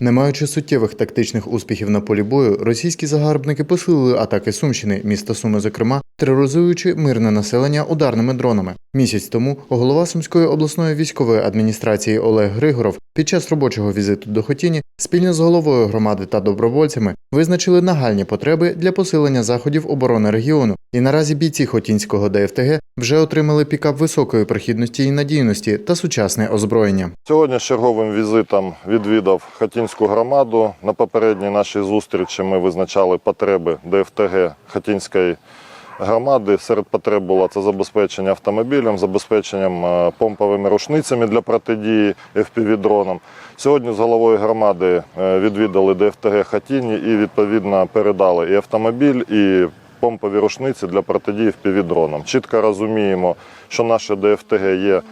Не маючи суттєвих тактичних успіхів на полі бою, російські загарбники посилили атаки Сумщини, міста Суми, зокрема, тероризуючи мирне населення ударними дронами. Місяць тому голова Сумської обласної військової адміністрації Олег Григоров під час робочого візиту до Хотіні спільно з головою громади та добровольцями визначили нагальні потреби для посилення заходів оборони регіону. І наразі бійці Хотінського ДФТГ вже отримали пікап високої прохідності і надійності та сучасне озброєння. Сьогодні черговим візитом відвідав Хатінську громаду. На попередній нашій зустрічі ми визначали потреби ДФТГ Хатінської громади. Серед потреб було це забезпечення автомобілем, забезпеченням е, помповими рушницями для протидії FPV-дронам. Сьогодні з головою громади е, відвідали ДФТГ Хатіні і відповідно передали і автомобіль, і помпові рушниці для протидії FPV-дронам. Чітко розуміємо, що наше ДФТГ є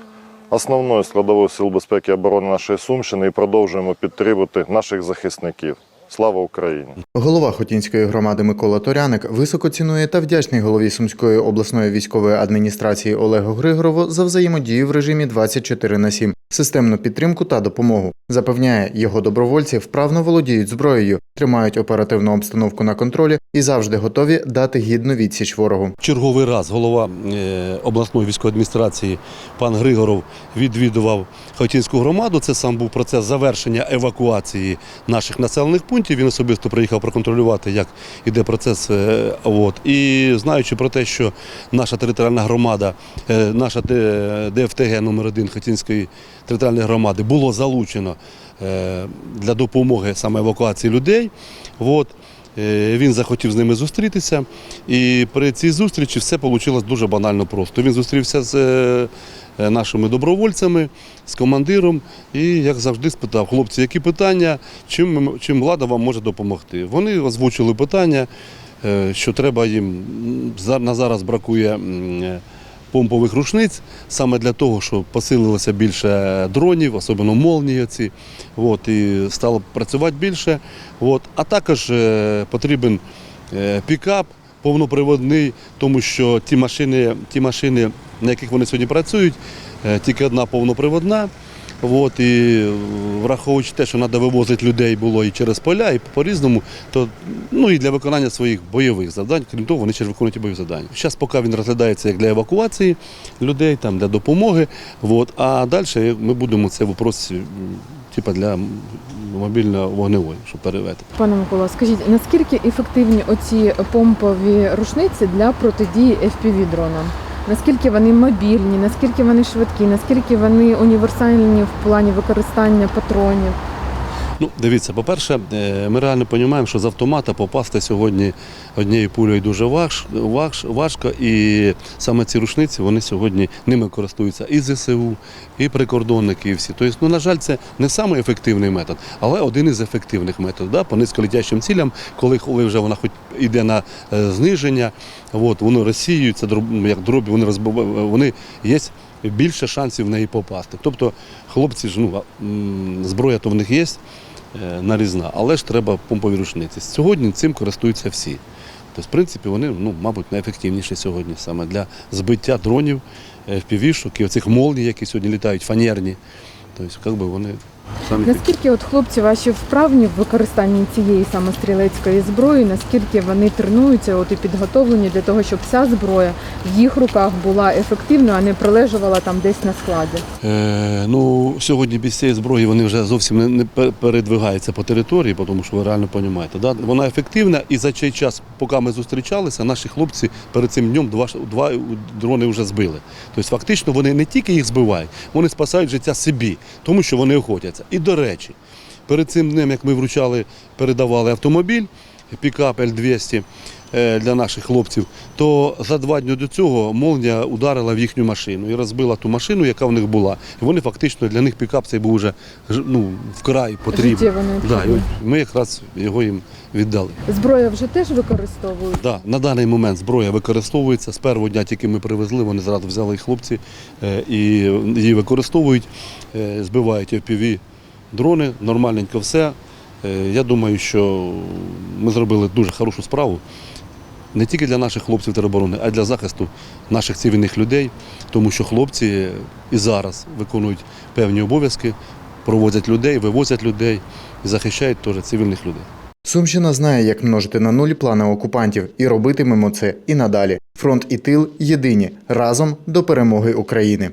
основною складовою сил безпеки і оборони нашої Сумщини і продовжуємо підтримувати наших захисників. Слава Україні! Голова Хотінської громади Микола Торяник високо цінує та вдячний голові Сумської обласної військової адміністрації Олегу Григорову за взаємодію в режимі 24 на 7, системну підтримку та допомогу. Запевняє, його добровольці вправно володіють зброєю, тримають оперативну обстановку на контролі і завжди готові дати гідну відсіч ворогу. Черговий раз голова е, обласної військової адміністрації пан Григоров відвідував Хотінську громаду. Це сам був процес завершення евакуації наших населених пунктів. Він особисто приїхав проконтролювати, як іде процес. е, От. І знаючи про те, що наша територіальна громада, е, наша ДФТГ номер 1 Хотінської територіальної громади було залучено е, для допомоги саме евакуації людей. От. Е, Він захотів з ними зустрітися, і при цій зустрічі все вийшло дуже банально просто. Він зустрівся з е, нашими добровольцями, з командиром, і, як завжди, спитав, хлопці, які питання, чим, чим влада вам може допомогти. Вони озвучили питання, що треба їм на зараз бракує. Помпових рушниць саме для того, щоб посилилося більше дронів, особливо молнії оці, от, і стало працювати більше. От. А також е, потрібен е, пікап повноприводний, тому що ті машини, ті машини, на яких вони сьогодні працюють, е, тільки одна повноприводна. От, і враховуючи те, що треба вивозити людей було і через поля, і по-різному, то ну і для виконання своїх бойових завдань, крім того, вони ще виконують і бойові завдання. Зараз поки він розглядається як для евакуації людей, там, для допомоги. От, а далі ми будемо це вопрос м, типа для мобільно вогневої, щоб перевести. Пане Микола, скажіть, наскільки ефективні оці помпові рушниці для протидії fpv дронам? Наскільки вони мобільні, наскільки вони швидкі, наскільки вони універсальні в плані використання патронів? Ну, дивіться, по-перше, е, ми реально розуміємо, що з автомата попасти сьогодні однією пулею дуже важ, важ, важко, і саме ці рушниці вони сьогодні ними користуються і ЗСУ, і прикордонники, і всі. Тобто, ну, на жаль, це не самий ефективний метод, але один із ефективних методів. Да? По низьколетящим цілям, коли, коли вже вона хоч йде на е, зниження, от, воно розсіюється, ну, як дробі, вони розбивають, вони є більше шансів в неї попасти. Тобто хлопці ж, ну, зброя то в них є е, нарізна, але ж треба помпові рушниці. Сьогодні цим користуються всі. Тобто, в принципі, вони, ну, мабуть, найефективніші сьогодні саме для збиття дронів, FPV-шок і оцих молній, які сьогодні літають, фанерні. Тобто, як би вони самі Наскільки от хлопці ваші вправні в використанні цієї саме стрілецької зброї, наскільки вони тренуються от і підготовлені для того, щоб ця зброя в їх руках була ефективною, а не пролежувала там десь на складі? Е, ну, сьогодні без цієї зброї вони вже зовсім не, не передвигаються по території, тому що ви реально розумієте. Да? Вона ефективна, і за цей час, поки ми зустрічалися, наші хлопці перед цим днем два, два дрони вже збили. Тобто, фактично, вони не тільки їх збивають, вони спасають життя собі, тому що вони охотяться. І до речі, перед цим днем, як ми вручали, передавали автомобіль, пікап Л-200 е, для наших хлопців, то за два дні до цього молнія ударила в їхню машину і розбила ту машину, яка в них була. І вони фактично для них пікап цей був вже ну, вкрай потрібен. Да, і ми якраз його їм віддали. Зброя вже теж використовують. Да, на даний момент зброя використовується. З першого дня, тільки ми привезли, вони зразу взяли хлопці е, і її використовують, е, збивають FPV дрони, нормальненько все. Е, Я думаю, що ми зробили дуже хорошу справу. Не тільки для наших хлопців тероборони, а й для захисту наших цивільних людей, тому що хлопці і зараз виконують певні обов'язки провозять людей, вивозять людей і захищають теж цивільних людей. Сумщина знає, як множити на нулі плани окупантів, і робитимемо це і надалі. Фронт і тил єдині разом до перемоги України.